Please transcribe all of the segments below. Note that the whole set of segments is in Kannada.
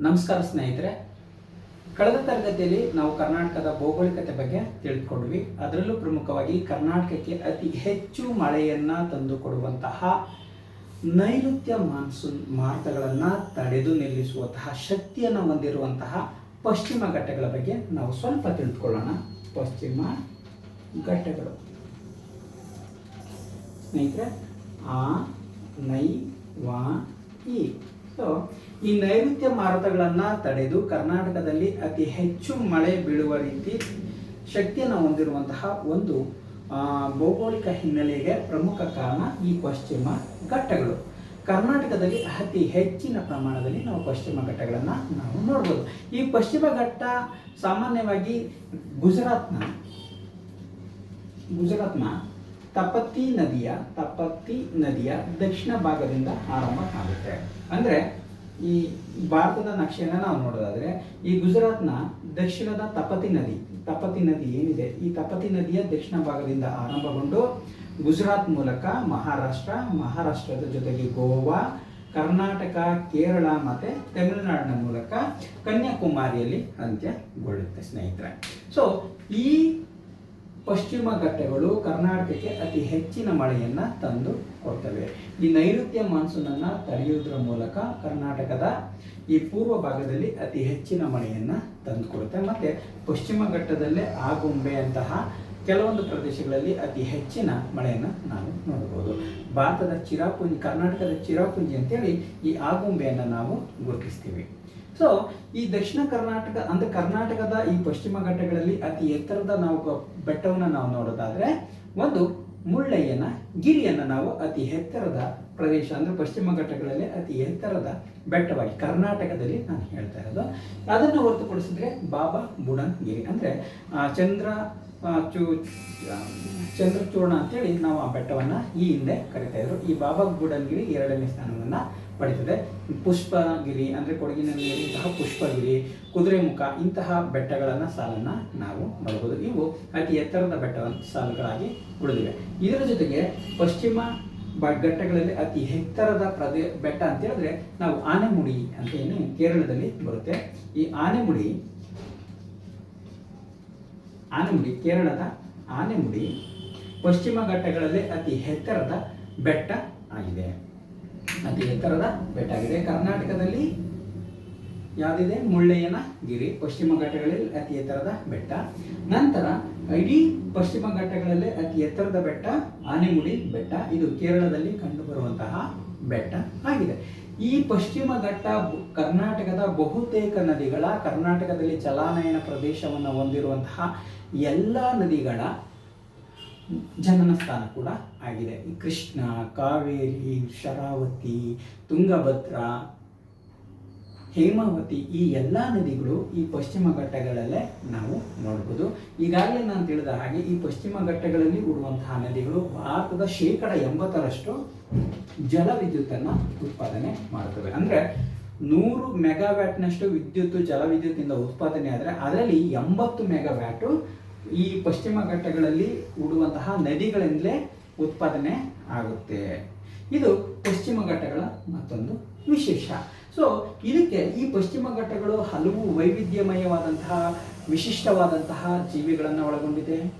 ನಮಸ್ಕಾರ ಸ್ನೇಹಿತರೆ. ಕಳೆದ ತರಗತಿಯಲ್ಲಿ ನಾವು ಕರ್ನಾಟಕದ ಭೌಗೋಳಿಕತೆ ಬಗ್ಗೆ ತಿಳಿದುಕೊಂಡ್ವಿ ಅದರಲ್ಲೂ ಪ್ರಮುಖವಾಗಿ ಕರ್ನಾಟಕಕ್ಕೆ ಅತಿ ಹೆಚ್ಚು ಮಳೆಯನ್ನ ತಂದುಕೊಡುವಂತಹ ನೈಋತ್ಯ ಮಾನ್ಸೂನ್ ಮಾರುತಗಳನ್ನು ತಡೆದು ನಿಲ್ಲಿಸುವಂತಹ ಶಕ್ತಿಯನ್ನು ಹೊಂದಿರುವಂತಹ ಪಶ್ಚಿಮ ಘಟ್ಟಗಳ ಬಗ್ಗೆ ನಾವು ಸ್ವಲ್ಪ ತಿಳಿದುಕೊಳ್ಳೋಣ ಪಶ್ಚಿಮ ಘಟ್ಟಗಳು. ಸ್ನೇಹಿತರೆ, ಆ, ನೈ, ವಾ, ಈ. ಸೊ ಈ ನೈಋತ್ಯ ಮಾರುತಗಳನ್ನು ತಡೆದು ಕರ್ನಾಟಕದಲ್ಲಿ ಅತಿ ಹೆಚ್ಚು ಮಳೆ ಬೀಳುವ ರೀತಿ ಶಕ್ತಿಯನ್ನು ಹೊಂದಿರುವಂತಹ ಒಂದು ಭೌಗೋಳಿಕ ಹಿನ್ನೆಲೆಗೆ ಪ್ರಮುಖ ಕಾರಣ ಈ ಪಶ್ಚಿಮ ಘಟ್ಟಗಳು. ಕರ್ನಾಟಕದಲ್ಲಿ ಅತಿ ಹೆಚ್ಚಿನ ಪ್ರಮಾಣದಲ್ಲಿ ನಾವು ಪಶ್ಚಿಮ ಘಟ್ಟಗಳನ್ನು ನಾವು ನೋಡ್ಬೋದು. ಈ ಪಶ್ಚಿಮ ಘಟ್ಟ ಸಾಮಾನ್ಯವಾಗಿ ಗುಜರಾತ್ನ ಗುಜರಾತ್ನ ತಪತಿ ನದಿಯ ತಪತಿ ನದಿಯ ದಕ್ಷಿಣ ಭಾಗದಿಂದ ಆರಂಭ ಆಗುತ್ತೆ. ಅಂದ್ರೆ ಈ ಭಾರತದ ನಕ್ಷೆಯನ್ನು ನಾವು ನೋಡೋದಾದ್ರೆ, ಈ ಗುಜರಾತ್ನ ದಕ್ಷಿಣದ ತಪತಿ ನದಿ ತಪತಿ ನದಿ ಏನಿದೆ, ಈ ತಪತಿ ನದಿಯ ದಕ್ಷಿಣ ಭಾಗದಿಂದ ಆರಂಭಗೊಂಡು ಗುಜರಾತ್ ಮೂಲಕ ಮಹಾರಾಷ್ಟ್ರ, ಮಹಾರಾಷ್ಟ್ರದ ಜೊತೆಗೆ ಗೋವಾ, ಕರ್ನಾಟಕ, ಕೇರಳ ಮತ್ತೆ ತಮಿಳುನಾಡಿನ ಮೂಲಕ ಕನ್ಯಾಕುಮಾರಿಯಲ್ಲಿ ಅಂತ್ಯಗೊಳ್ಳುತ್ತೆ ಸ್ನೇಹಿತರೆ. ಸೊ ಈ ಪಶ್ಚಿಮ ಘಟ್ಟಗಳು ಕರ್ನಾಟಕಕ್ಕೆ ಅತಿ ಹೆಚ್ಚಿನ ಮಳೆಯನ್ನ ತಂದು ಕೊಡ್ತವೆ. ಈ ನೈಋತ್ಯ ಮಾನ್ಸೂನ್ ಅನ್ನ ತಡೆಯುವುದರ ಮೂಲಕ ಕರ್ನಾಟಕದ ಈ ಪೂರ್ವ ಭಾಗದಲ್ಲಿ ಅತಿ ಹೆಚ್ಚಿನ ಮಳೆಯನ್ನ ತಂದು ಕೊಡುತ್ತೆ. ಮತ್ತೆ ಪಶ್ಚಿಮ ಘಟ್ಟದಲ್ಲೇ ಆಗುಂಬೆಯಂತಹ ಕೆಲವೊಂದು ಪ್ರದೇಶಗಳಲ್ಲಿ ಅತಿ ಹೆಚ್ಚಿನ ಮಳೆಯನ್ನು ನಾವು ನೋಡಬಹುದು. ಭಾರತದ ಚಿರಾಪುಂಜಿ, ಕರ್ನಾಟಕದ ಚಿರಾಪುಂಜಿ ಅಂತೇಳಿ ಈ ಆಗುಂಬೆಯನ್ನು ನಾವು ಗುರುತಿಸ್ತೀವಿ. ಸೊ ಈ ದಕ್ಷಿಣ ಕರ್ನಾಟಕ, ಅಂದ್ರೆ ಕರ್ನಾಟಕದ ಈ ಪಶ್ಚಿಮ ಘಟ್ಟಗಳಲ್ಲಿ ಅತಿ ಎತ್ತರದ ನಾವು ಬೆಟ್ಟವನ್ನ ನಾವು ನೋಡೋದಾದ್ರೆ, ಒಂದು ಮುಳ್ಳಯ್ಯನ, ಗಿರಿಯನ್ನು ನಾವು ಅತಿ ಎತ್ತರದ ಪ್ರದೇಶ, ಅಂದ್ರೆ ಪಶ್ಚಿಮ ಘಟ್ಟಗಳಲ್ಲಿ ಅತಿ ಎತ್ತರದ ಬೆಟ್ಟವಾಗಿ ಕರ್ನಾಟಕದಲ್ಲಿ ನಾನು ಹೇಳ್ತಾ ಇರೋದು. ಅದನ್ನು ಹೊರತುಪಡಿಸಿದ್ರೆ ಬಾಬಾ ಬುಡನ್ಗಿರಿ. ಅಂದ್ರೆ ಚಂದ್ರ ಚೂ ಚಂದ್ರಚೂರ್ಣ ಅಂತೇಳಿ ನಾವು ಆ ಬೆಟ್ಟವನ್ನ ಈ ಹಿಂದೆ ಕರಿತಾ ಇದ್ರು. ಈ ಬಾಬಾ ಬುಡನ್ಗಿರಿ ಎರಡನೇ ಸ್ಥಾನವನ್ನ ಪಡಿತದೆ. ಪುಷ್ಪಗಿರಿ ಅಂದ್ರೆ ಕೊಡಗಿನಲ್ಲಿ ಇರುವಂತಹ ಪುಷ್ಪಗಿರಿ ಕುದುರೆಮುಖ ಇಂತಹ ಬೆಟ್ಟಗಳನ್ನು ಸಾಲನ್ನ ನಾವು ನೋಡಬಹುದು ಇವು ಅತಿ ಎತ್ತರದ ಬೆಟ್ಟ ಸಾಲುಗಳಾಗಿ ಉಳಿದಿವೆ. ಇದರ ಜೊತೆಗೆ ಪಶ್ಚಿಮ ಘಟ್ಟಗಳಲ್ಲಿ ಅತಿ ಎತ್ತರದ ಪ್ರದೇ ಬೆಟ್ಟ ಅಂತ ಹೇಳಿದ್ರೆ ನಾವು ಆನೆಮುಡಿ ಅಂತ ಏನು ಕೇರಳದಲ್ಲಿ ಬರುತ್ತೆ. ಈ ಆನೆಮುಡಿ ಆನೆಮುಡಿ, ಕೇರಳದ ಆನೆಮುಡಿ ಪಶ್ಚಿಮ ಘಟ್ಟಗಳಲ್ಲಿ ಅತಿ ಎತ್ತರದ ಬೆಟ್ಟ ಆಗಿದೆ. ಅತಿ ಎತ್ತರದ ಬೆಟ್ಟ ಆಗಿದೆ ಕರ್ನಾಟಕದಲ್ಲಿ ಯಾವುದಿದೆ? ಮುಳ್ಳಯ್ಯನ ಗಿರಿ. ಪಶ್ಚಿಮ ಘಟ್ಟಗಳಲ್ಲಿ ಅತಿ ಎತ್ತರದ ಬೆಟ್ಟ. ನಂತರ ಇಡೀ ಪಶ್ಚಿಮ ಘಟ್ಟಗಳಲ್ಲಿ ಅತಿ ಎತ್ತರದ ಬೆಟ್ಟ ಆನೆಮುಡಿ ಬೆಟ್ಟ. ಇದು ಕೇರಳದಲ್ಲಿ ಕಂಡುಬರುವಂತಹ ಬೆಟ್ಟ ಆಗಿದೆ. ಈ ಪಶ್ಚಿಮ ಘಟ್ಟ ಕರ್ನಾಟಕದ ಬಹುತೇಕ ನದಿಗಳ, ಕರ್ನಾಟಕದಲ್ಲಿ ಚಲಾನಯನ ಪ್ರದೇಶವನ್ನು ಹೊಂದಿರುವಂತಹ ಎಲ್ಲ ನದಿಗಳ ಜನನ ಸ್ಥಾನ ಕೂಡ ಆಗಿದೆ. ಕೃಷ್ಣ, ಕಾವೇರಿ, ಶರಾವತಿ, ತುಂಗಭದ್ರ, ಹೇಮಾವತಿ ಈ ಎಲ್ಲ ನದಿಗಳು ಈ ಪಶ್ಚಿಮ ಘಟ್ಟಗಳಲ್ಲೇ ನಾವು ನೋಡ್ಬೋದು. ಈಗಾಗಲೇ ನಾನು ತಿಳಿದ ಹಾಗೆ ಈ ಪಶ್ಚಿಮ ಘಟ್ಟಗಳಲ್ಲಿ ಉಡುವಂತಹ ನದಿಗಳು ಭಾರತದ ಶೇಕಡ ಎಂಬತ್ತರಷ್ಟು ಜಲ ವಿದ್ಯುತ್ತನ್ನು ಉತ್ಪಾದನೆ ಮಾಡುತ್ತವೆ. ಅಂದ್ರೆ ನೂರು ಮೆಗಾವ್ಯಾಟ್ನಷ್ಟು ವಿದ್ಯುತ್ ಜಲ ವಿದ್ಯುತ್ತಿಂದ ಉತ್ಪಾದನೆ ಆದರೆ ಅದರಲ್ಲಿ ಎಂಬತ್ತು ಮೆಗಾವ್ಯಾಟು ಈ ಪಶ್ಚಿಮ ಘಟ್ಟಗಳಲ್ಲಿ ಉಡುವಂತಹ ನದಿಗಳಿಂದಲೇ ಉತ್ಪಾದನೆ ಆಗುತ್ತೆ. ಇದು ಪಶ್ಚಿಮ ಘಟ್ಟಗಳ ಮತ್ತೊಂದು ವಿಶೇಷ. ಸೊ ಇದಕ್ಕೆ ಈ ಪಶ್ಚಿಮ ಘಟ್ಟಗಳು ಹಲವು ವೈವಿಧ್ಯಮಯವಾದಂತಹ, ವಿಶಿಷ್ಟವಾದಂತಹ ಜೀವಿಗಳನ್ನು ಒಳಗೊಂಡಿದೆ,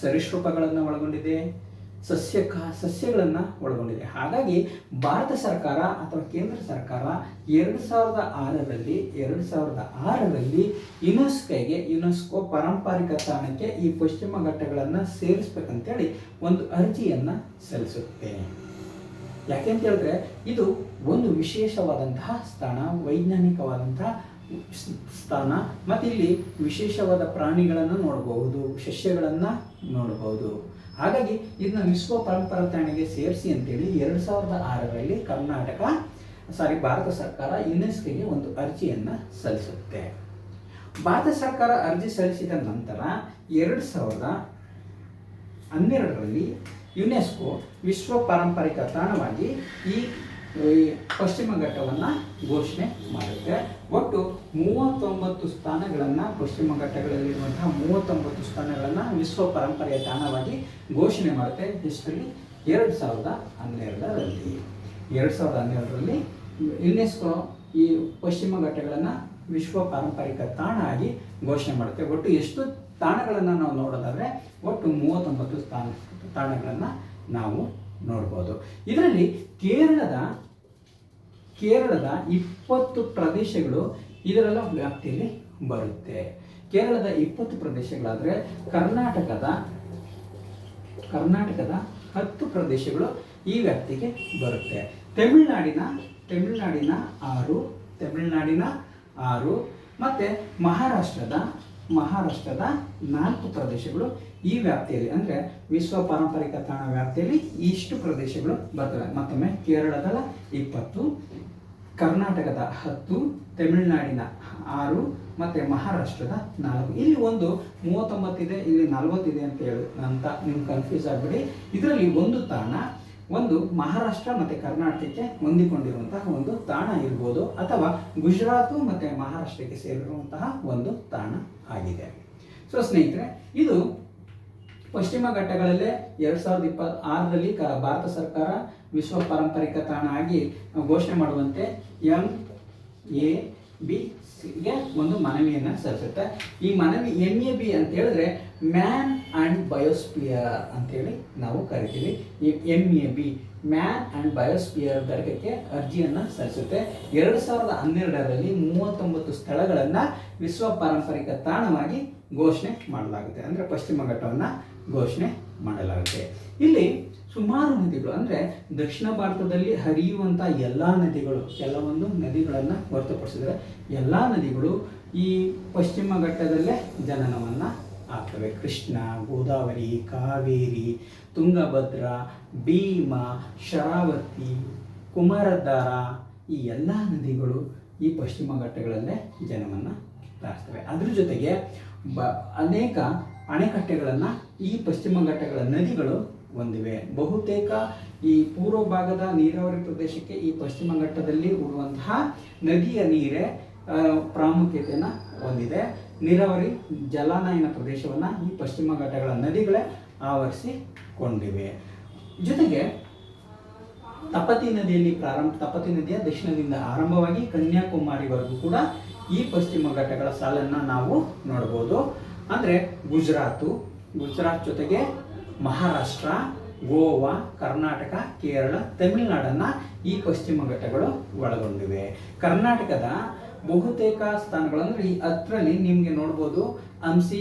ಸರೀಸೃಪಗಳನ್ನು ಒಳಗೊಂಡಿದೆ ಸಸ್ಯಕ, ಸಸ್ಯಗಳನ್ನು ಒಳಗೊಂಡಿದೆ. ಹಾಗಾಗಿ ಭಾರತ ಸರ್ಕಾರ ಅಥವಾ ಕೇಂದ್ರ ಸರ್ಕಾರ ಎರಡು ಸಾವಿರದ ಆರರಲ್ಲಿ, ಎರಡು ಸಾವಿರದ ಆರರಲ್ಲಿ ಯುನೆಸ್ಕೋಗೆ, ಯುನೆಸ್ಕೋ ಪಾರಂಪರಿಕ ತಾಣಕ್ಕೆ ಈ ಪಶ್ಚಿಮ ಘಟ್ಟಗಳನ್ನು ಸೇರಿಸ್ಬೇಕಂತೇಳಿ ಒಂದು ಅರ್ಜಿಯನ್ನು ಸಲ್ಲಿಸುತ್ತೆ. ಯಾಕೆಂತ ಹೇಳಿದ್ರೆ ಇದು ಒಂದು ವಿಶೇಷವಾದಂತಹ ಸ್ಥಾನ, ವೈಜ್ಞಾನಿಕವಾದಂತಹ ಸ್ಥಾನ ಮತ್ತು ಇಲ್ಲಿ ವಿಶೇಷವಾದ ಪ್ರಾಣಿಗಳನ್ನು ನೋಡಬಹುದು, ಸಸ್ಯಗಳನ್ನು ನೋಡಬಹುದು. ಹಾಗಾಗಿ ಇದನ್ನ ವಿಶ್ವ ಪರಂಪರಾ ತಾಣಿಗೆ ಸೇರಿಸಿ ಅಂತೇಳಿ ಎರಡು ಸಾವಿರದ ಆರರಲ್ಲಿ ಕರ್ನಾಟಕ, ಸಾರಿ ಭಾರತ ಸರ್ಕಾರ ಯುನೆಸ್ಕೋಗೆ ಒಂದು ಅರ್ಜಿಯನ್ನು ಸಲ್ಲಿಸುತ್ತೆ. ಭಾರತ ಸರ್ಕಾರ ಅರ್ಜಿ ಸಲ್ಲಿಸಿದ ನಂತರ ಎರಡು ಸಾವಿರದ ಹನ್ನೆರಡರಲ್ಲಿ ಯುನೆಸ್ಕೋ ವಿಶ್ವ ಪಾರಂಪರಿಕ ತಾಣವಾಗಿ ಈ ಈ ಪಶ್ಚಿಮ ಘಟ್ಟವನ್ನು ಘೋಷಣೆ ಮಾಡುತ್ತೆ. ಒಟ್ಟು ಮೂವತ್ತೊಂಬತ್ತು ಸ್ಥಾನಗಳನ್ನು ಪಶ್ಚಿಮ ಘಟ್ಟಗಳಲ್ಲಿರುವಂತಹ ಮೂವತ್ತೊಂಬತ್ತು ಸ್ಥಾನಗಳನ್ನು ವಿಶ್ವ ಪರಂಪರೆಯ ತಾಣವಾಗಿ ಘೋಷಣೆ ಮಾಡುತ್ತೆ. ಎಷ್ಟರಲ್ಲಿ ಎರಡು ಸಾವಿರದ ಹನ್ನೆರಡರಲ್ಲಿ. ಎರಡು ಸಾವಿರದ ಹನ್ನೆರಡರಲ್ಲಿ ಯುನೆಸ್ಕೋ ಈ ಪಶ್ಚಿಮ ಘಟ್ಟಗಳನ್ನು ವಿಶ್ವ ಪಾರಂಪರಿಕ ತಾಣ ಆಗಿ ಘೋಷಣೆ ಮಾಡುತ್ತೆ. ಒಟ್ಟು ಎಷ್ಟು ತಾಣಗಳನ್ನು ನಾವು ನೋಡೋದಾದರೆ ಒಟ್ಟು ಮೂವತ್ತೊಂಬತ್ತು ಸ್ಥಾನ, ತಾಣಗಳನ್ನು ನಾವು ನೋಡ್ಬೋದು. ಇದರಲ್ಲಿ ಕೇರಳದ ಕೇರಳದ ಇಪ್ಪತ್ತು ಪ್ರದೇಶಗಳು ಇದರೆಲ್ಲ ವ್ಯಾಪ್ತಿಯಲ್ಲಿ ಬರುತ್ತೆ. ಕೇರಳದ ಇಪ್ಪತ್ತು ಪ್ರದೇಶಗಳಾದರೆ ಕರ್ನಾಟಕದ ಕರ್ನಾಟಕದ ಹತ್ತು ಪ್ರದೇಶಗಳು ಈ ವ್ಯಾಪ್ತಿಗೆ ಬರುತ್ತೆ. ತಮಿಳುನಾಡಿನ ತಮಿಳುನಾಡಿನ ಆರು ತಮಿಳುನಾಡಿನ ಆರು, ಮತ್ತು ಮಹಾರಾಷ್ಟ್ರದ ಮಹಾರಾಷ್ಟ್ರದ ನಾಲ್ಕು ಪ್ರದೇಶಗಳು ಈ ವ್ಯಾಪ್ತಿಯಲ್ಲಿ, ಅಂದರೆ ವಿಶ್ವ ಪಾರಂಪರಿಕ ತಾಣ ವ್ಯಾಪ್ತಿಯಲ್ಲಿ ಇಷ್ಟು ಪ್ರದೇಶಗಳು ಬರ್ತವೆ. ಮತ್ತೊಮ್ಮೆ ಕೇರಳದ ಇಪ್ಪತ್ತು, ಕರ್ನಾಟಕದ ಹತ್ತು, ತಮಿಳುನಾಡಿನ ಆರು, ಮತ್ತು ಮಹಾರಾಷ್ಟ್ರದ ನಾಲ್ಕು. ಇಲ್ಲಿ ಒಂದು ಮೂವತ್ತೊಂಬತ್ತಿದೆ ಇಲ್ಲಿ ನಲವತ್ತಿದೆ ಅಂತ ಹೇಳಿ, ಅಂತ ನೀವು ಕನ್ಫ್ಯೂಸ್ ಆಗಬೇಡಿ. ಇದರಲ್ಲಿ ಒಂದು ತಾಣ, ಒಂದು ಮಹಾರಾಷ್ಟ್ರ ಮತ್ತು ಕರ್ನಾಟಕಕ್ಕೆ ಹೊಂದಿಕೊಂಡಿರುವಂತಹ ಒಂದು ತಾಣ ಇರ್ಬೋದು, ಅಥವಾ ಗುಜರಾತು ಮತ್ತು ಮಹಾರಾಷ್ಟ್ರಕ್ಕೆ ಸೇರಿರುವಂತಹ ಒಂದು ತಾಣ ಆಗಿದೆ. ಸೊ ಸ್ನೇಹಿತರೆ, ಇದು ಪಶ್ಚಿಮ ಘಟ್ಟಗಳಲ್ಲೇ ಎರಡು ಸಾವಿರದ ಇಪ್ಪತ್ತ್ ಆರರಲ್ಲಿ ಭಾರತ ಸರ್ಕಾರ ವಿಶ್ವ ಪಾರಂಪರಿಕ ತಾಣ ಆಗಿ ಘೋಷಣೆ ಮಾಡುವಂತೆ ಎಂ, ಎ, ಬಿ ಸಿಗೆ ಒಂದು ಮನವಿಯನ್ನು ಸಲ್ಲಿಸುತ್ತೆ. ಈ ಮನವಿ ಎಂ ಎ, ಬಿ ಅಂತ ಹೇಳಿದ್ರೆ ಮ್ಯಾನ್ ಆ್ಯಂಡ್ ಬಯೋಸ್ಪಿಯರ್ ಅಂತೇಳಿ ನಾವು ಕರಿತೀವಿ. M A B, man and biosphere ಘಟಕಕ್ಕೆ ಅರ್ಜಿಯನ್ನು ಸಲ್ಲಿಸುತ್ತೆ. ಎರಡು ಸಾವಿರದ ಹನ್ನೆರಡರಲ್ಲಿ ಮೂವತ್ತೊಂಬತ್ತು ಸ್ಥಳಗಳನ್ನು ವಿಶ್ವ ಪಾರಂಪರಿಕ ತಾಣವಾಗಿ ಘೋಷಣೆ ಮಾಡಲಾಗುತ್ತೆ. ಅಂದರೆ ಪಶ್ಚಿಮ ಘಟ್ಟವನ್ನು ಘೋಷಣೆ ಮಾಡಲಾಗುತ್ತೆ. ಇಲ್ಲಿ ಸುಮಾರು ನದಿಗಳು, ಅಂದರೆ ದಕ್ಷಿಣ ಭಾರತದಲ್ಲಿ ಹರಿಯುವಂಥ ಎಲ್ಲ ನದಿಗಳು, ಕೆಲವೊಂದು ನದಿಗಳನ್ನು ಹೊರತುಪಡಿಸಿದರೆ ಎಲ್ಲ ನದಿಗಳು ಈ ಪಶ್ಚಿಮ ಘಟ್ಟದಲ್ಲೇ ಜನನವನ್ನು ಆಗ್ತವೆ. ಕೃಷ್ಣ, ಗೋದಾವರಿ, ಕಾವೇರಿ, ತುಂಗಭದ್ರ, ಭೀಮ, ಶರಾವತಿ, ಕುಮಾರಧಾರ ಈ ಎಲ್ಲ ನದಿಗಳು ಈ ಪಶ್ಚಿಮ ಘಟ್ಟಗಳಲ್ಲೇ ಜನವನ್ನು ತಾರಿಸ್ತವೆ ಅದ್ರ ಜೊತೆಗೆ ಬ ಅನೇಕ ಅಣೆಕಟ್ಟೆಗಳನ್ನು ಈ ಪಶ್ಚಿಮ ಘಟ್ಟಗಳ ನದಿಗಳು ಹೊಂದಿವೆ. ಬಹುತೇಕ ಈ ಪೂರ್ವ ಭಾಗದ ನೀರಾವರಿ ಪ್ರದೇಶಕ್ಕೆ ಈ ಪಶ್ಚಿಮ ಘಟ್ಟದಲ್ಲಿ ಉರುವಂತಹ ನದಿಯ ನೀರೇ ಪ್ರಾಮುಖ್ಯತೆಯನ್ನು ಹೊಂದಿದೆ. ನೀರಾವರಿ ಜಲಾನಯನ ಪ್ರದೇಶವನ್ನು ಈ ಪಶ್ಚಿಮ ಘಟ್ಟಗಳ ನದಿಗಳೇ ಆವರಿಸಿಕೊಂಡಿವೆ. ಜೊತೆಗೆ ತಪತಿ ನದಿಯಲ್ಲಿ ಪ್ರಾರಂಭ, ತಪತಿ ನದಿಯ ದಕ್ಷಿಣದಿಂದ ಆರಂಭವಾಗಿ ಕನ್ಯಾಕುಮಾರಿವರೆಗೂ ಕೂಡ ಈ ಪಶ್ಚಿಮ ಘಟ್ಟಗಳ ಸಾಲನ್ನು ನಾವು ನೋಡ್ಬೋದು. ಅಂದರೆ ಗುಜರಾತು, ಗುಜರಾತ್ ಜೊತೆಗೆ ಮಹಾರಾಷ್ಟ್ರ, ಗೋವಾ, ಕರ್ನಾಟಕ, ಕೇರಳ, ತಮಿಳುನಾಡನ್ನು ಈ ಪಶ್ಚಿಮ ಘಟ್ಟಗಳು ಒಳಗೊಂಡಿವೆ. ಕರ್ನಾಟಕದ ಬಹುತೇಕ ಸ್ಥಾನಗಳು ಈ ಹತ್ತರಲ್ಲಿ ನಿಮಗೆ ನೋಡ್ಬೋದು ಹಂಸಿ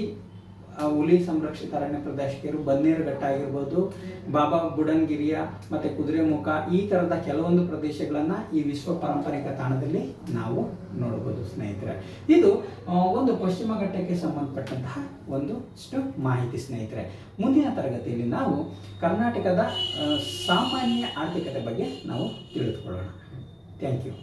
ಹುಲಿ ಸಂರಕ್ಷಿತ ಅರಣ್ಯ ಪ್ರದೇಶಕ್ಕೆ ಬನ್ನೇರುಘಟ್ಟ ಆಗಿರ್ಬೋದು ಬಾಬಾ ಬುಡನ್ಗಿರಿಯ ಮತ್ತು ಕುದುರೆಮುಖ ಈ ಥರದ ಕೆಲವೊಂದು ಪ್ರದೇಶಗಳನ್ನು ಈ ವಿಶ್ವ ಪಾರಂಪರಿಕ ತಾಣದಲ್ಲಿ ನಾವು ನೋಡಬಹುದು ಸ್ನೇಹಿತರೆ. ಇದು ಒಂದು ಪಶ್ಚಿಮ ಘಟ್ಟಕ್ಕೆ ಸಂಬಂಧಪಟ್ಟಂತಹ ಒಂದಷ್ಟು ಮಾಹಿತಿ ಸ್ನೇಹಿತರೆ. ಮುಂದಿನ ತರಗತಿಯಲ್ಲಿ ನಾವು ಕರ್ನಾಟಕದ ಸಾಮಾನ್ಯ ಆರ್ಥಿಕತೆ ಬಗ್ಗೆ ನಾವು ತಿಳಿದುಕೊಳ್ಳೋಣ. Thank you